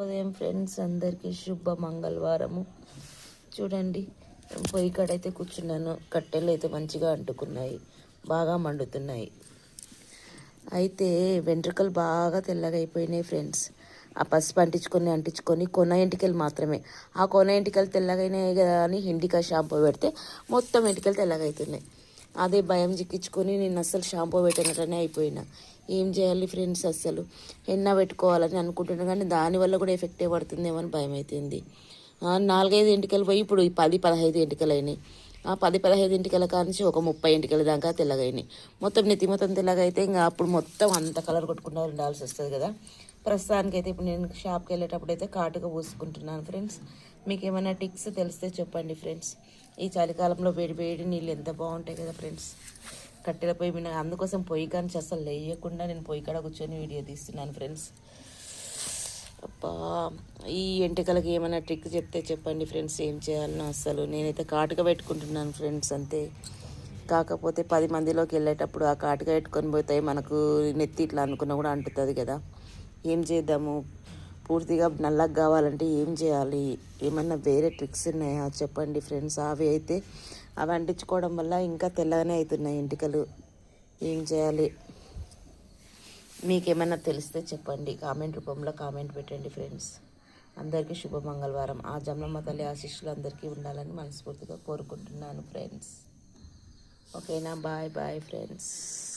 ఉదయం ఫ్రెండ్స్ అందరికీ శుభ మంగళవారము చూడండి పొయ్యి కాడైతే కూర్చున్నాను. కట్టెలు అయితే మంచిగా అంటుకున్నాయి. బాగా మండుతున్నాయి. అయితే వెంట్రుకలు బాగా తెల్లగా అయిపోయినాయి ఫ్రెండ్స్. ఆ పసుపు అంటించుకొని అంటించుకొని కొన ఎంటికలు మాత్రమే. ఆ కొన ఎంటికలు తెల్లగైనాయి కదా అని హిండికా షాంపూ పెడితే మొత్తం ఎంటికలు తెల్లగా అవుతున్నాయి అదే భయం చిక్కించుకొని నేను అస్సలు షాంపూ పెట్టినట్టనే అయిపోయినా. ఏం చేయాలి ఫ్రెండ్స్ అస్సలు? ఎన్న పెట్టుకోవాలని అనుకుంటున్నాను కానీ దానివల్ల కూడా ఎఫెక్ట్ పడుతుందేమో అని భయం అవుతుంది నాలుగైదు ఎంటికలు పోయి ఇప్పుడు ఈ పది పదహైదు ఎంటికలు అయినాయి ఆ పది పదహైదు ఎంటికల కానించి ఒక ముప్పై ఎంటికల దాకా తెల్లగైనాయి. మొత్తం నెత్తి మొత్తం తెల్లగా అయితే ఇంకా అప్పుడు మొత్తం అంత కలర్ కొట్టుకుంటూ ఉండాల్సి వస్తుంది కదా. ప్రస్తుతానికైతే ఇప్పుడు నేను షాప్కి వెళ్ళేటప్పుడు అయితే కాటుగా పూసుకుంటున్నాను ఫ్రెండ్స్. మీకు ఏమైనా టిక్స్ తెలిస్తే చెప్పండి ఫ్రెండ్స్. ఈ చలికాలంలో వేడి వేడి నీళ్ళు ఎంత బాగుంటాయి కదా ఫ్రెండ్స్. కట్టెల పొయ్యి మీద అందుకోసం పొయ్యి కానీ అసలు లేయకుండా నేను పొయ్యి కాడ కూర్చొని వీడియో తీస్తున్నాను ఫ్రెండ్స్. అబ్బా! ఈ ఎంటికలకి ఏమైనా ట్రిక్ చెప్తే చెప్పండి ఫ్రెండ్స్ ఏం చేయాలనో అసలు నేనైతే కాటుక పెట్టుకుంటున్నాను ఫ్రెండ్స్ అంతే. కాకపోతే పది మందిలోకి వెళ్ళేటప్పుడు ఆ కాటుక పెట్టుకొని పోతే మనకు నెత్తి ఇట్లా అనుకున్నా కూడా అంటుతుంది కదా. ఏం చేద్దాము? పూర్తిగా నల్లగా కావాలంటే ఏం చేయాలి? ఏమన్నా వేరే ట్రిక్స్ ఉన్నాయా? చెప్పండి ఫ్రెండ్స్. అవి అయితే అవి అంటించుకోవడం వల్ల ఇంకా తెల్లగానే అవుతున్నాయి ఎంటికలు. ఏం చేయాలి? మీకేమైనా తెలిస్తే చెప్పండి. కామెంట్ రూపంలో కామెంట్ పెట్టండి ఫ్రెండ్స్. అందరికీ శుభ మంగళవారం ఆ జమ్లమ్మ తల్లి ఆశీస్సులు అందరికీ ఉండాలని మనస్ఫూర్తిగా కోరుకుంటున్నాను ఫ్రెండ్స్. ఓకేనా? Bye bye friends.